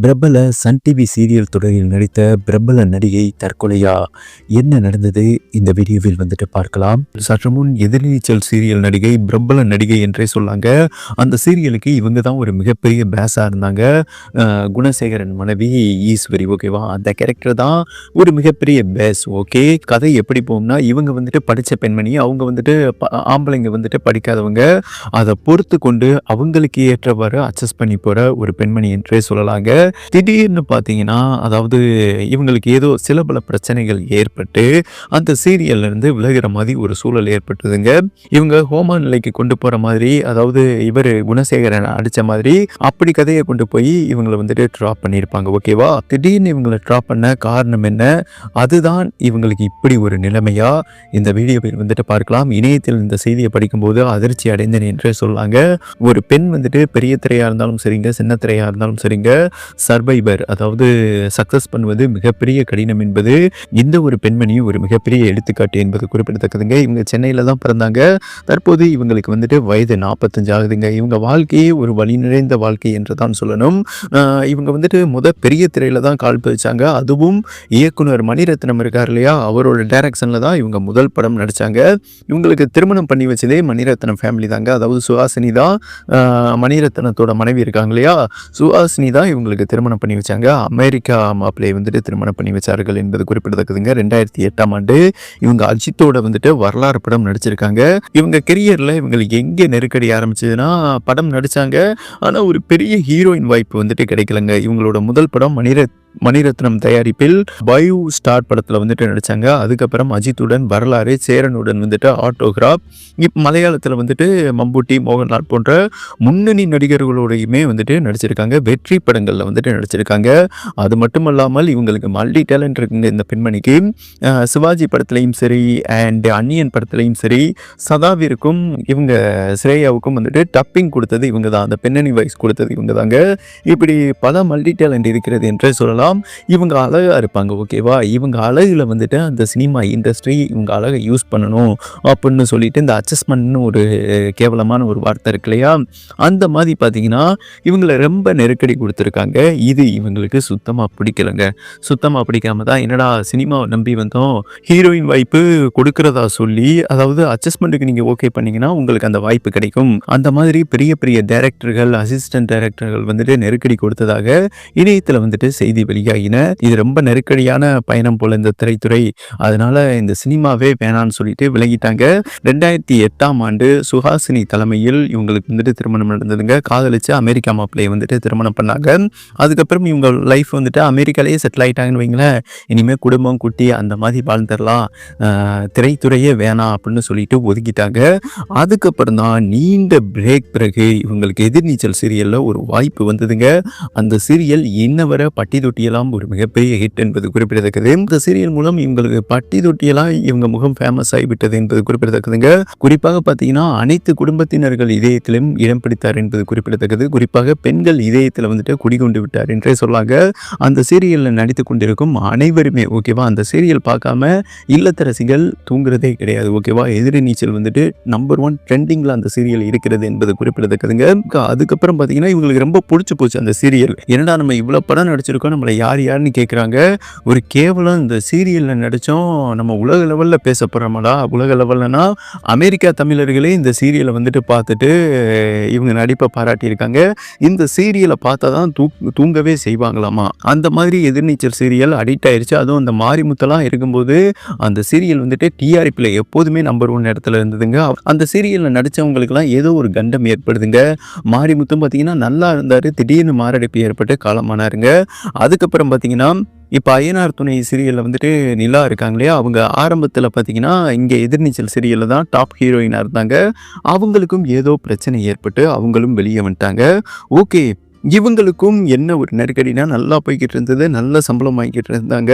பிரபல Sun TV serial தொடரில் நடித்த பிரபல நடிகை தற்கொலையா? என்ன நடந்தது? இந்த வீடியோவில் வந்துட்டு பார்க்கலாம். சற்று முன் எதிர்நீச்சல் சீரியல் நடிகை பிரபல நடிகை என்றே சொல்லாங்க. அந்த சீரியலுக்கு இவங்க தான் ஒரு மிகப்பெரிய பேஸாக இருந்தாங்க. குணசேகரன் மனைவி ஈஸ்வரி ஓகேவா? அந்த கேரக்டர் தான் ஒரு மிகப்பெரிய பேஸ் ஓகே? கதை எப்படி போகும்னா இவங்க வந்துட்டு படித்த பெண்மணி அவங்க வந்துட்டு ப- ஆம்பளைங்க வந்துட்டு படிக்காதவங்க. அதை பொறுத்து கொண்டு அவங்களுக்கு ஏற்றவாறு அட்ஜஸ்ட் பண்ணி போகிற ஒரு பெண்மணி என்றே சொல்லலாங்க. திடீர்னு பார்த்தீங்கன்னா அதாவது இவங்களுக்கு ஏதோ சில பல பிரச்சனைகள் ஏற்பட்டு அந்த சீரியல்ல இருந்து விலகிற மாதிரி ஒரு சூழல் ஏற்பட்டதுங்க. இவங்க ஹோமா நிலைக்கு கொண்டு போகிற மாதிரி அதாவது இவர் குணசேகரன் அடித்த மாதிரி அப்படி கதையை கொண்டு போய் இவங்களை வந்துட்டு ட்ராப் பண்ணியிருப்பாங்க ஓகேவா திடீர்னு இவங்களை ட்ராப் பண்ண காரணம் என்ன? அதுதான் இவங்களுக்கு இப்படி ஒரு நிலைமையா? இந்த வீடியோவை வந்துட்டு பார்க்கலாம். இணையத்தில் இந்த செய்தியை படிக்கும்போது அதிர்ச்சி அடைந்தேன் என்றே சொல்லாங்க. ஒரு பெண் வந்துட்டு பெரிய திரையாக இருந்தாலும் சரிங்க சின்ன திரையாக இருந்தாலும் சரிங்க. சர்வைவர் அதாவது சக்ஸஸ் பண்ணுவது மிகப்பெரிய கடினம் என்பது இந்த ஒரு பெண்மணியும் ஒரு மிகப்பெரிய எடுத்துக்காட்டு என்பது குறிப்பிடத்தக்கதுங்க. இவங்க சென்னையில் தான் பிறந்தாங்க. தற்போது இவங்களுக்கு வந்துட்டு வயது நாற்பத்தஞ்சு ஆகுதுங்க. இவங்க வாழ்க்கையே ஒரு வழி நிறைந்த வாழ்க்கை என்று தான் சொல்லணும். இவங்க வந்துட்டு முத பெரிய திரையில தான் கால் பதிச்சாங்க. அதுவும் இயக்குனர் மணிரத்னம் இருக்கார் இல்லையா? அவரோட டைரக்ஷனில் தான் இவங்க முதல் படம் நடித்தாங்க இவங்களுக்கு திருமணம் பண்ணி வச்சதே மணிரத்னம் ஃபேமிலி தாங்க. அதாவது சுஹாசினி தான் மணிரத்னத்தோட மனைவி இருக்காங்க இல்லையா? சுஹாசினி தான் இவங்களுக்கு திருமணம் பண்ணி வச்சாங்க. அமெரிக்கா மாப்பிள்ளையை வந்துட்டு திருமணம் பண்ணி வச்சார்கள் என்பது குறிப்பிடத்தக்கதுங்க. ரெண்டாயிரத்தி எட்டாம் ஆண்டு இவங்க அஜித்தோட வந்துட்டு வரலாறு படம் நடிச்சிருக்காங்க. இவங்க கெரியரில் இவங்களுக்கு எங்கே நெருக்கடி ஆரம்பிச்சதுன்னா படம் நடிச்சாங்க. ஆனால் ஒரு பெரிய ஹீரோயின் வாய்ப்பு வந்துட்டு கிடைக்கலங்க. இவங்களோட முதல் படம் மணிரத் மணிரத்னம் தயாரிப்பில் பயு ஸ்டார் படத்தில் வந்துட்டு நடித்தாங்க அதுக்கப்புறம் அஜித்துடன் வரலாறு சேரனுடன் வந்துட்டு ஆட்டோகிராஃப் இப் மலையாளத்தில் வந்துட்டு மம்பூட்டி மோகன்லால் போன்ற முன்னணி நடிகர்களோடையுமே வந்துட்டு நடிச்சிருக்காங்க. வெற்றி படங்களில் வந்துட்டு நடிச்சிருக்காங்க. அது மட்டும் இல்லாமல் இவங்களுக்கு மல்டி டேலண்ட் இருக்குங்க இந்த பெண்மணிக்கு. சிவாஜி படத்துலையும் சரி அண்ட் அன்னியன் படத்துலையும் சரி சதாவிற்கும் இவங்க ஸ்ரேயாவுக்கும் வந்துட்டு டப்பிங் கொடுத்தது இவங்க தான் அந்த பின்னணி வாய்ஸ் கொடுத்தது இவங்க தாங்க இப்படி பல மல்டி டேலண்ட் இருக்கிறது என்றே சொல்லலாம். இவங்க அழகாக இருப்பாங்க ஓகேவா இவங்க அழகில் வந்துட்டு அந்த சினிமா இண்டஸ்ட்ரி இவங்க அழகை யூஸ் பண்ணணும் அப்படின்னு சொல்லிட்டு இந்த அட்ஜஸ்ட்மெண்ட்னு ஒரு கேவலமான ஒரு வார்த்தை இருக்கு இல்லையா? அந்த மாதிரி பார்த்தீங்கன்னா இவங்களை ரொம்ப நெருக்கடி கொடுத்துருக்காங்க. இது இவங்களுக்கு சுத்தமாக பிடிக்கலங்க. சுத்தமாக பிடிக்காம தான் என்னடா சினிமாவை நம்பி வந்தோம்? ஹீரோயின் வாய்ப்பு கொடுக்கறதா சொல்லி அதாவது அட்ஜஸ்ட்மெண்ட்டுக்கு நீங்கள் ஓகே பண்ணிங்கன்னா உங்களுக்கு அந்த வாய்ப்பு கிடைக்கும். அந்த மாதிரி பெரிய பெரிய டைரக்டர்கள் அசிஸ்டன்ட் டைரக்டர்கள் வந்துட்டு நெருக்கடி கொடுத்ததாக இணையத்தில் வந்துட்டு செய்தி வெளியாகின. இது ரொம்ப நெருக்கடியான பயணம் போல இந்த திரைத்துறை. அதனால இந்த சினிமாவே வேணான்னு சொல்லிட்டு விலகிட்டாங்க. ரெண்டாயிரத்தி எட்டாம் ஆண்டு சுஹாசினி தலைமையில் இவங்களுக்கு வந்துட்டு திருமணம் நடந்ததுங்க. காதலிச்சு அமெரிக்கா மாப்பிள்ளையை வந்துட்டு திருமணம் பண்ணாங்க. அதுக்கப்புறம் இவங்க லைஃப் வந்துட்டு அமெரிக்காலேயே செட்டில் ஆயிட்டாங்கன்னு வைங்களேன். இனிமேல் குடும்பம் குட்டி அந்த மாதிரி வாழ்ந்துடலாம். திரைத்துறையே வேணாம் அப்படின்னு சொல்லிட்டு ஒதுக்கிட்டாங்க. அதுக்கப்புறம் தான் நீண்ட பிரேக் பிறகு இவங்களுக்கு எதிர்நீச்சல் சீரியலில் ஒரு வாய்ப்பு வந்ததுங்க. அந்த சீரியல் இன்ன வரை பட்டி தொட்டியெல்லாம் ஒரு மிகப்பெரிய ஹிட் என்பது குறிப்பிடத்தக்கது. இந்த சீரியல் மூலம் இவங்களுக்கு பட்டி தொட்டியெல்லாம் இவங்க முகம் ஃபேமஸ் ஆகிவிட்டது என்பது குறிப்பிடத்தக்கதுங்க. குறிப்பாக பார்த்தீங்கன்னா அனைத்து குடும்பத்தினர்கள் இதயத்திலும் இடம் பிடித்தார் என்பது குறிப்பிடத்தக்கது. குறிப்பாக பெண்கள் இதயத்தில் வந்துட்டு குடிகொண்டு விட்டார் என்றே சொல்லாங்க. அந்த சீரியலில் நடித்து கொண்டிருக்கும் அனைவருமே ஓகேவா அந்த சீரியல் பார்க்காம இல்லத்தரசிகள் தூங்குறதே கிடையாது ஓகேவா எதிரி நீச்சல் வந்துட்டு நம்பர் ஒன் ட்ரெண்டிங்கில் அந்த சீரியல் இருக்கிறது என்பது குறிப்பிடத்தக்கதுங்க. அதுக்கப்புறம் பார்த்தீங்கன்னா இவங்களுக்கு ரொம்ப பிடிச்சி போச்சு அந்த சீரியல் என்னடா நம்ம இவ்வளோ படம் நடிச்சிருக்கோம் நம்மளை யார் யாருன்னு கேட்குறாங்க ஒரு கேவலம் இந்த சீரியலில் நடித்தோம் நம்ம உலக லெவலில் பேச போகிறோமாடா உலக லெவல்லனா அமெரிக்கா தமிழர்களே இந்த சீரியலை வந்துட்டு பார்த்துட்டு இவங்க நடிப்பை பாராட்டியிருக்காங்க. இந்த சீரியலை பார்த்தா தான் தூ தூங்கவே செய்வாங்களாமா. அந்த மாதிரி எதிர்நீச்சல் சீரியல் அடிக்ட் ஆயிடுச்சு அதுவும் அந்த மாரிமுத்தெல்லாம் இருக்கும்போது அந்த சீரியல் வந்துட்டு டிஆர்பியில் எப்போதுமே நம்பர் ஒன் இடத்துல இருந்ததுங்க. அந்த சீரியலில் நடித்தவங்களுக்குலாம் ஏதோ ஒரு கண்டம் ஏற்படுதுங்க. மாரிமுத்தும் பார்த்தீங்கன்னா நல்லா இருந்தார். திடீர்னு மாரடைப்பு ஏற்பட்டு காலமானாருங்க. அது அதுக்கப்புறம் பார்த்தீங்கன்னா இப்போ ஐயனார் துணை சீரியலில் வந்துட்டு நிலா இருக்காங்க இல்லையா? அவங்க ஆரம்பத்தில் பார்த்தீங்கன்னா இங்கே எதிர்நீச்சல் சீரியலில் தான் டாப் ஹீரோயினாக இருந்தாங்க. அவங்களுக்கும் ஏதோ பிரச்சனை ஏற்பட்டு அவங்களும் வெளியே வந்துட்டாங்க. ஓகே இவங்களுக்கும் என்ன ஒரு நெருக்கடினா நல்லா போய்கிட்டு இருந்தது நல்ல சம்பளம் வாங்கிட்டு இருந்தாங்க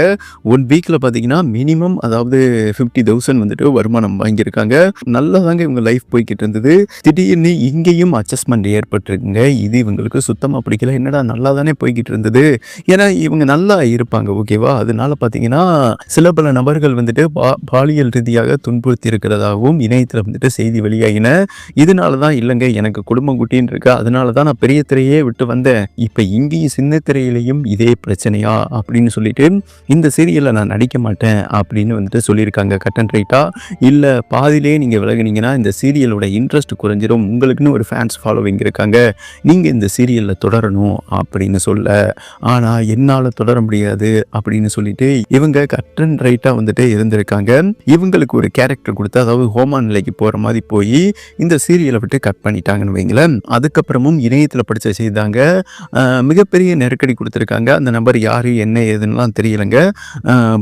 ஒன் வீக்கில் பார்த்தீங்கன்னா மினிமம் அதாவது ஃபிஃப்டி தௌசண்ட் வந்துட்டு வருமானம் வாங்கியிருக்காங்க. நல்லா தாங்க இவங்க லைஃப் போய்கிட்டு இருந்தது திடீர்னு இங்கேயும் அட்ஜஸ்ட்மெண்ட் ஏற்பட்டிருக்குங்க. இது இவங்களுக்கு சுத்தமாக பிடிக்கல. என்னடா நல்லா தானே போய்கிட்டு இருந்தது ஏன்னா இவங்க நல்லா இருப்பாங்க ஓகேவா? அதனால பார்த்தீங்கன்னா சில பல நபர்கள் வந்துட்டு பா பாலியல் ரீதியாக துன்புறுத்தி இருக்கிறதாகவும் இணையத்தில் வந்துட்டு செய்தி வெளியாகின இதனால தான் இல்லைங்க எனக்கு குடும்பம் குட்டின்னு இருக்கு. அதனால தான் நான் பெரிய திரையே விட்டு வந்தேன். வந்த இப்போ இங்கேயும் சின்ன திரையிலையும் இதே பிரச்சனையா? அப்படின்னு சொல்லிட்டு இந்த சீரியலில் நான் நடிக்க மாட்டேன் அப்படின்னு வந்துட்டு சொல்லியிருக்காங்க. கட்டன் ரைட்டாக இல்லை பாதியிலே நீங்கள் விலகுனீங்கன்னா இந்த சீரியலோட இன்ட்ரெஸ்ட் குறைஞ்சிரும். உங்களுக்குன்னு ஒரு ஃபேன்ஸ் ஃபாலோவிங் இருக்காங்க. நீங்கள் இந்த சீரியலில் தொடரணும் அப்படின்னு சொல்ல ஆனால் என்னால் தொடர முடியாது அப்படின்னு சொல்லிட்டு இவங்க கட்டன் ரைட்டாக வந்துட்டு இருந்திருக்காங்க. இவங்களுக்கு ஒரு கேரக்டர் கொடுத்து அதாவது ஹோமா நிலைக்கு போகிற மாதிரி போய் இந்த சீரியலை விட்டு கட் பண்ணிட்டாங்கன்னு வைங்களேன். அதுக்கப்புறமும் இணையத்தில் படித்த செய்தாங்க. மிகப்பெரிய நெருக்கடி கொடுத்துருக்காங்க. அந்த நபர் யார் என்ன ஏதுன்னுலாம் தெரியலைங்க.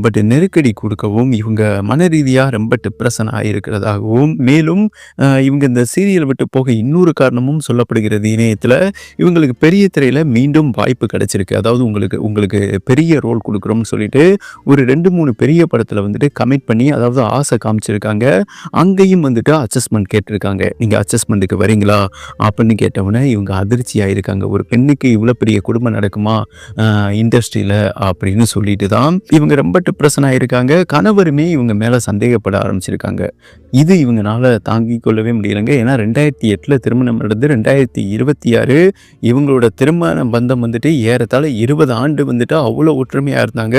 பட் நெருக்கடி கொடுக்கவும் இவங்க மன ரீதியாக ரொம்ப டிப்ரெஷன் ஆகியிருக்கிறதாகவும் மேலும் இவங்க இந்த சீரியல் விட்டு போக இன்னொரு காரணமும் சொல்லப்படுகிறது இணையத்தில். இவங்களுக்கு பெரிய திரையில் மீண்டும் வாய்ப்பு கிடைச்சிருக்கு. அதாவது உங்களுக்கு உங்களுக்கு பெரிய ரோல் கொடுக்குறோம்னு சொல்லிட்டு ஒரு ரெண்டு மூணு பெரிய படத்தில் வந்துட்டு கமிட் பண்ணி அதாவது ஆசை காமிச்சிருக்காங்க. அங்கேயும் வந்துட்டு அட்ஜஸ்ட்மெண்ட் கேட்டிருக்காங்க. நீங்கள் அட்ஜஸ்ட்மெண்ட்டுக்கு வரீங்களா? அப்படின்னு கேட்டவுடனே இவங்க அதிர்ச்சி ஆகிருக்காங்க ஒரு பெண்ணுக்கு இவ்வளோ பெரிய குடும்பம் நடக்குமா இண்டஸ்ட்ரியில் அப்படின்னு சொல்லிட்டு தான் இவங்க ரொம்ப டிப்ரெஷன் ஆகியிருக்காங்க கணவருமே இவங்க மேலே சந்தேகப்பட ஆரம்பிச்சிருக்காங்க. இது இவங்களால தாங்கி கொள்ளவே முடியலைங்க. ஏன்னா ரெண்டாயிரத்தி எட்டில் திருமணம் நடந்து ரெண்டாயிரத்தி இருபத்தி ஆறு இவங்களோட திருமண பந்தம் வந்துட்டு ஏறத்தாழ இருபது ஆண்டு வந்துட்டு அவ்வளோ ஒற்றுமையாக இருந்தாங்க.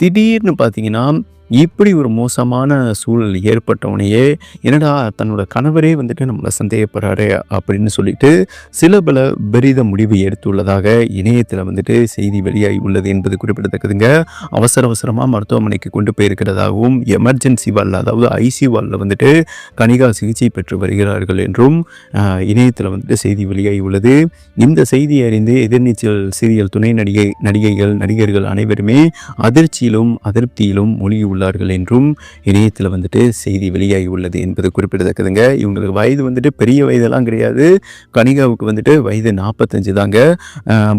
திடீர்னு பார்த்தீங்கன்னா இப்படி ஒரு மோசமான சூழல் ஏற்பட்டவனையே என்னடா தன்னோட கணவரே வந்துட்டு நம்மளை சந்தேகப்படுறாரு அப்படின்னு சொல்லிட்டு சில பல பெரித முடிவு எடுத்துள்ளதாக இணையத்தில் வந்துட்டு செய்தி வெளியாகி உள்ளது என்பது குறிப்பிடத்தக்கதுங்க. அவசர அவசரமாக மருத்துவமனைக்கு கொண்டு போயிருக்கிறதாகவும் எமர்ஜென்சி வால் அதாவது ஐசி வாலில் வந்துட்டு கனிகா சிகிச்சை பெற்று வருகிறார்கள் என்றும் இணையத்தில் வந்துட்டு செய்தி வெளியாகி உள்ளது. இந்த செய்தியை அறிந்து எதிர்நீச்சல் சீரியல் துணை நடிகை நடிகைகள் நடிகர்கள் அனைவருமே அதிர்ச்சியிலும் அதிருப்தியிலும் மூழ்கி உள்ளார்கள் என்றும் இணையத்தில் வந்துட்டு செய்தி வெளியாகி உள்ளது என்பது குறிப்பிடத்தக்கதுங்க. இவங்களுக்கு வயது வந்துட்டு பெரிய வயதெல்லாம் கிடையாது. கனிகாவுக்கு வந்துட்டு வயது நாற்பத்தஞ்சு தாங்க.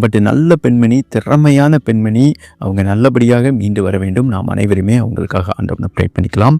பட் நல்ல பெண்மணி திறமையான பெண்மணி. அவங்க நல்லபடியாக மீண்டு வர வேண்டும். நாம் அனைவருமே அவங்களுக்காக ஆண்டவனை ப்ரே பண்ணிக்கலாம்.